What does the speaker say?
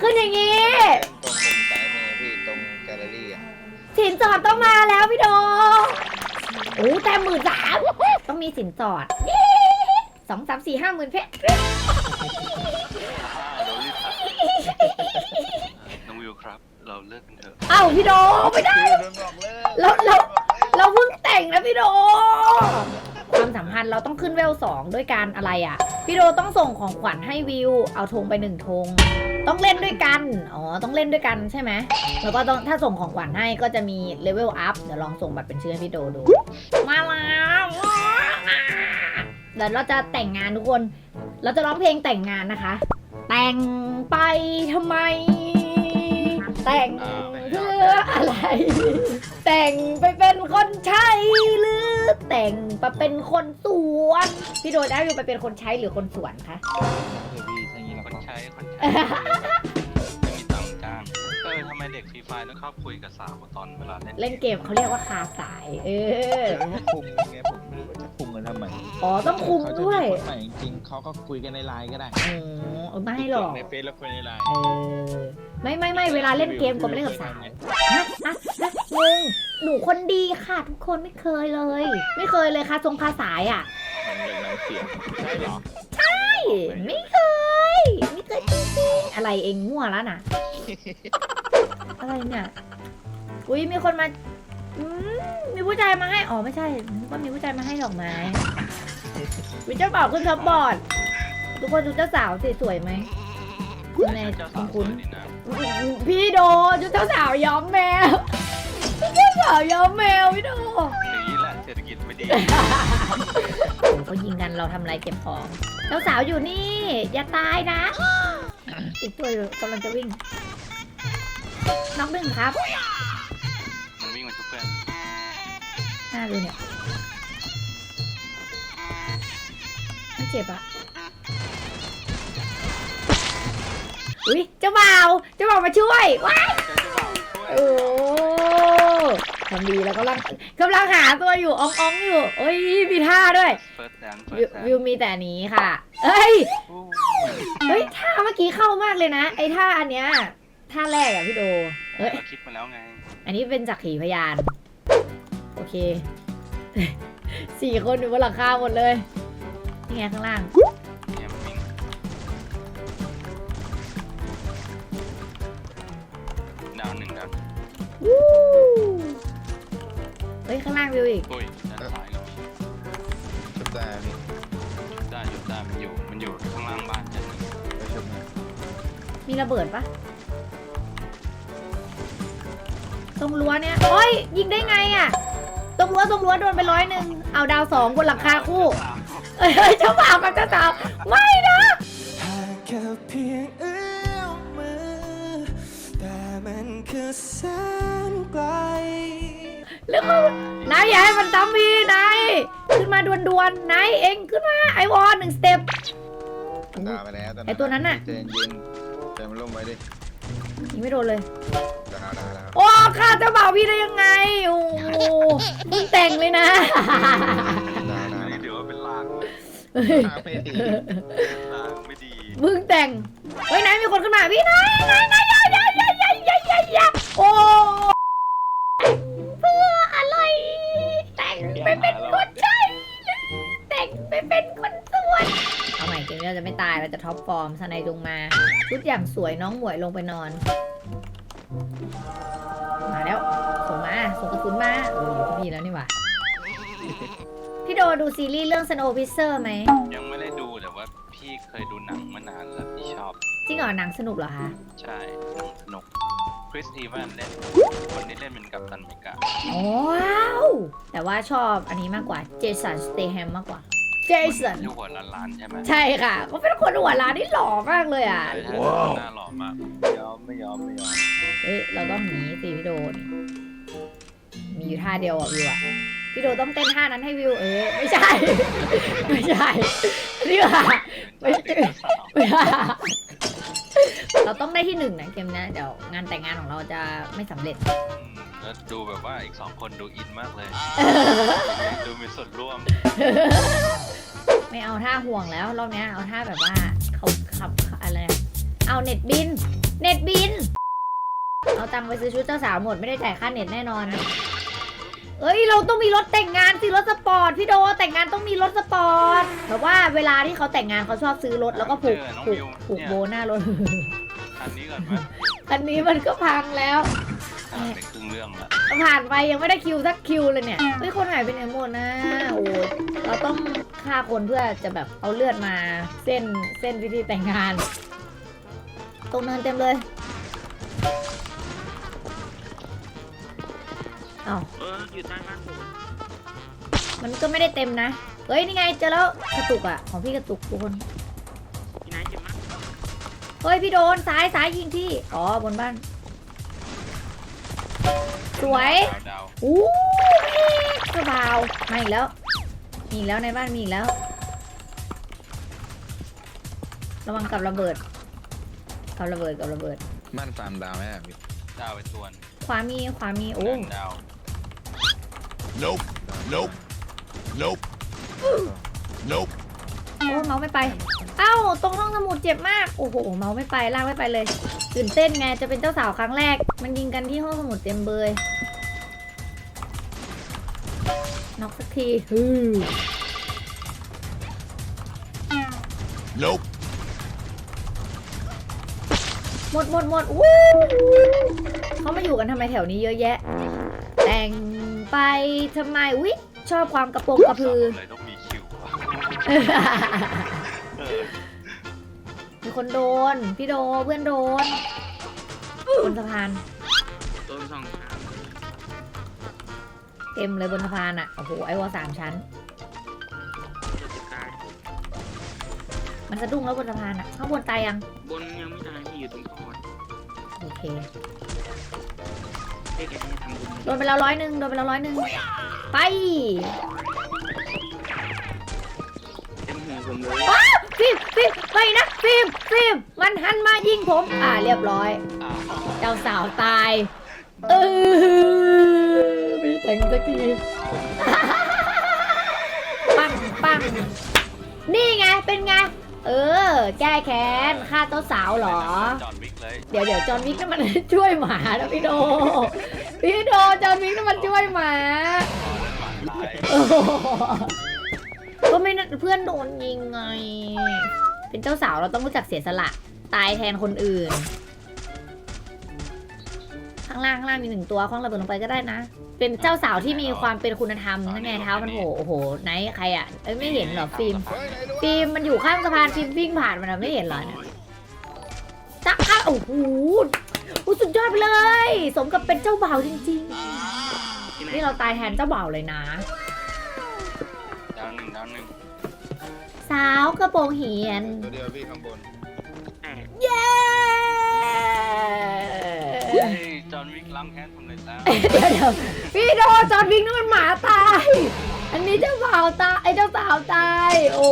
ขึ้นอย่างนี้ตรงมุมซ้ายมือพี่ตรงแกลเลอรี่อะสินสอดต้องมาแล้วพี่โดโอ้แต่หมื่นสามต้องมีสินสอดสองสามสี่ห้าหมื่นเพชรเรารีบตัดน้องวิวครับ เราเลิกกันเถอะเอ้าพี่โดไม่ได้โดนบอกเลยเราเราเราเพิ่งแต่งนะพี่โด ความสัมพันธ์เราต้องขึ้นเวลสองด้วยการอะไรอะ พี่โดต้องส่งของขวัญให้วิว เอาธงไปหนึ่งธงต้องเล่นด้วยกัน อ๋อ ต้องเล่นด้วยกันใช่ไหม แล้วก็ต้องถ้าส่งของขวัญให้ก็จะมีเลเวลอัพ เดี๋ยวลองส่งบัตรเป็นชื่อให้พี่โดดู มาแล้วเดี๋ยวเราจะแต่งงานทุกคน เราจะร้องเพลงแต่งงานนะคะ แต่งไปทำไม แต่งเพื่ออะไร แต่งไปเป็นคนใช้หรือ แต่งไปเป็นคนสวน พี่โดได้อยู่ไปเป็นคนใช้หรือคนสวนคะเฮ้ยพี่ถ้างี้เราคนก็ใช้คนใช้ ไมเด็กฟรีไฟต้องเข้าคุยกับสาวตอนเวลาเล่นเล่นเกมเขาเรียกว่าคาสาย เออเออคุมไงผมไม่รู้ว่าจะคุมกันทำไมอ๋อต้องคุมด้วย เขาจะมีคนใหม่จริงๆเขาก็คุยกันในไลน์ก็ได้อ๋อเออไม่หรอก ในเฟซแล้วคุยในไลน์เออ ไม่ไม่ไม่เวลาเล่นเกมก็ไม่เล่นกับสาวฮะฮะฮะงงหนูคนดีค่ะทุกคนไม่เคยเลย ไม่เคยเลยค่ะทรงคาสายอะ มันเป็นน้ำเสียงใช่เหรอ ไม่เคยไม่ เคยจริงๆอะไรเองมั่วแล้วนะอะไรเนี่ย อุ้ยมีคนมาอืมมีผู้ชายมาให้ อ๋อไม่ใช่นึกว่ามีผู้ชายมาให้ดอกไม้วิเจ้าบ่าวขึ้นท็อปบอร์ด ทุกคนดูเจ้าสาวสิสวยไหมคุณแม่เจ้าคุสาณวสคุวยดีนะพี่โดชุดเจ้าสาวย้อมแมวชุดเจ้าสาวย้อมแมวพี่โดอย่างนี้แหละเศรษฐกิจไม่ดี เขายิงกันเราทำอะไรเก็บของเจ้าสาวอยู่นี่ อย่าตายนะ อีกตัวกำลังจะวิ่งน้องหนึ่งครับมันวิ่งมาชุบเพื่อนหน้าดูเนี่ยไม่เจ็บอะอุ้ยเจ้าบ่าวเจ้าบ่าวมาช่วยว้ายเจ้าบ่าวช่วยโอ้ ทำดีแล้วกำลังกำลังหาตัวอยู่อ่องอ่องๆอยู่ โอ้ยมีท่าด้วย เฟิร์สแดนเฟิวิร์วสแดนวิวมีแต่อันนี้ค่ะ เอ้ย เฮ้ยท่าเมื่อกี้เข้ามากเลยนะ ไอ้ท่าอันเนี้ยท่าแรกอะพี่โดเฮ้ย เราคิดมาแล้วไง อันนี้เป็นจักขีพยาน โอเค สี่คนอยู่บนหลังคาหมดเลยนี่ไงข้างล่าง เนี่ยมันวิ่งดาวหนึ่งดาววู้ เฮ้ยข้างล่างวิวอีกโอ้ยด้านซ้ายก็มีชุบได้พี่ได้อยู่ได้มันอยู่ มันอยู่ข้างล่างบ้านชั้นหนึ่งไปชุบนะมีระเบิดปะตรงรั้วเนี่ยโอ้ยยิงได้ไงอะ ตรงรั้วตรงรั้วโดนไปร้อยหนึ่ง เอาดาวสองบนหลังคาคู่ เอ้ยเจ้าบ่าวกับเจ้าสาวไม่นะ หากแค่เพียงเอื้อมมือ แต่มันคือแสนไกล แล้วก็นายอย่าให้มันตามพี่นายขึ้นมาดวนๆนายเองขึ้นมาไอวอนหนึ่งสเต็ป ด่าไปแล้วไอ้ตัวนั้นน่ะ ใจเย็นใจมันล่มไว้ดิยิงไม่โดนเลย ด่าด่าด่าโอ้ข้าเจ้าบ่าวพี่ได้ยังไงโอ้โหมึงแต่งเลยนะ ด่าด่าอันนี้ถือว่าเป็นลางด่าไม่ดีลางไม่ดีมึงแต่งเฮ้ยนายมีคนขึ้นมาพี่นายนายนายอย่าอย่าอย่าอย่าอย่าอย่าอย่าโอ้ ไปเป็นคนใช่แต่งไปเป็นคนสวยเอาใหม่เกมนี้เราจะไม่ตายเราจะท็อปฟอร์มสไนด์ลงมาชุดอย่างสวยน้องหมวยลงไปนอน มาแล้วส่งมาส่งกระสุนมาเอออยู่ที่พี่แล้วนี่หว่าพี่โดดูซีรีส์เรื่อง Snow Pisser ไหมยังไม่ได้ดูแต่ว่าพี่เคยดูหนังมานานแล้วพี่ชอบ จริงเหรอหนังสนุกเหรอคะ ใช่หนังสนุกค ริสอีแวนเล่นคนที่เล่นเป็นกัปตันอเมริกาว้าว แต่ว่าชอบอันนี้มากกว่าเจสันสเตแฮมมากกว่า เจสันที่หัวล้านๆใช่ไหมใช่ค่ะเขาเป็นคนหัวล้านที่หล่อมากเลยอะใช่ใช่หน้าหล่อมากไม่ยอมไม่ยอมไม่ยอมเอ้ยเราต้องหนีสิพี่โดนี่มีอยู่ท่าเดียวอะวิวอะพี่โดต้องเต้นท่านั้นให้วิวเออไม่ใช่ ไม่ใช่นี่ค่ะไม่ใช่ เราต้องได้ที่หนึ่งนะเกมเนี้ยเดี๋ยวงานแต่งงานของเราจะไม่สำเร็จ อืมแล้วดูแบบว่าอีกสองคนดูอินมากเลย ดูมีส่วนร่วม ไม่เอาท่าห่วงแล้วรอบเนี้ยเอาท่าแบบว่าเขาขับอะไรนะเอาเน็ตบิน เน็ตบิน เอาตังค์ไปซื้อชุดเจ้าสาวหมดไม่ได้จ่ายค่าเน็ตแน่นอนเอ้ยเราต้องมีรถแต่งงานสิรถสปอร์ตพี่โดแต่งงานต้องมีรถสปอร์ตแบบว่าเวลาที่เขาแต่งงานเขาชอบซื้อรถแล้วก็ผูกผูกผูกโบหน้ารถ อันนี้ก่อนไหมอันนี้มันก็พังแล้ว อ่านไปครึ่งเรื่องละผ่านไปยังไม่ได้คิวสักคิวเลยเนี่ยเฮ้ยคนหายไปไหนหมดนะโอ้โหเราต้องฆ่าคนเพื่อจะแบบเอาเลือดมาเส้นเส้นพิธีแต่งงาน ตรงเนินเต็มเลยเอ้าเอออยู่ใต้บ้านผมมันก็ไม่ได้เต็มนะ เฮ้ยนี่ไงเจอแล้วกระตุกอะของพี่กระตุกทุกคน เฮ้ยพี่โดนซ้ายซ้ายยิงที่ อ๋อบนบ้าน สวยดาวดาวอู้เจ้าบ่าวมาอีกแล้ว มีอีกแล้วในบ้านมีอีกแล้ว ระวังกับระเบิดกับระเบิดกับระเบิด บ้านฟาร์มดาวไหมอะพี่ดาวไปตัวนขวามีขวามีโอ้นั่นดาว Nope. Nope. Nope. Nope. โอ้เมาส์ไม่ไป เอ้าตรงห้องสมุดเจ็บมาก โอ้โห เมาส์ไม่ไปลากไม่ไปเลย ตื่นเต้นไง จะเป็นเจ้าสาวครั้งแรก มันยิงกันที่ห้องสมุดเต็มเบยน็อกสักทีฮือ Nope. หมดหมดหมดวู้เขามาอยู่กันทำไมแถวนี้เยอะแยะ แต่งไปทำไม อุ๊ย ชอบความกระโปรงกระพือ เลยต้องมีคิวอะ เออมีคนโดน พี่โดเพื่อนโดนบนสะพาน โดนสองครั้งเต็มเลยบนสะพานอะ โอ้โห ไอวอลสามชั้นเจ็บกายมันสะดุ้งแล้วบนสะพานอะ ข้างบนตายยัง บนยังไม่ตายที่อยู่ตรงท่อโอเคเอ๊ะแกจะทำบุญโดนไปแล้วร้อยหนึ่งโดนไปแล้วร้อยหนึ่งไป ฟิล์มฟิล์มไปนะฟิล์มฟิล์มมันหันมายิงผม อ่าเรียบร้อย เจ้าสาวตาย เออมีแต่งสักทีปังปังนี่ไงเป็นไง เออ แก้แค้นฆ่าเจ้าสาวเหรอ จอดวิกเลย เดี๋ยวเดี๋ยวจอห์นวิกนั่นมันช่วยหมานะพี่โด พี่โดจอห์นวิกนั่นมันช่วยหมา ตาย โอ้โห ก็ไม่เพื่อนโดนยิงไง เป็นเจ้าสาวเราต้องรู้จักเสียสละ ตายแทนคนอื่น ข้างล่างข้างล่างมีหนึ่งตัวคว้างระเบิดลงไปก็ได้นะ เป็นเจ้าสาวที่มีความเป็นคุณธรรมนั่นไงเท้ามันโผล่โอ้โหไหนใครอะเอ้ยไม่เห็นเหรอฟิล์มฟิล์มมันอยู่ข้างสะพานฟิล์มวิ่งผ่านมันอะไม่เห็นเหรอเนี่ยจักอะโอ้โหสุดยอดไปเลย สมกับเป็นเจ้าบ่าวจริง ๆ นี่เราตายแทนเจ้าบ่าวเลยนะ สาวกระโปรงเหียน ตัวเดียวพี่ข้างบนแต่เย้เฮ้ยจอห์นวิกล้างแค้นสำเร็จแล้ว เดี๋ยวเดี๋ยวพี่โดจอห์นวิกนั่นมันหมาตาย อันนี้เจ้าบ่าวตายไอ้เจ้าสาวตาย โอ้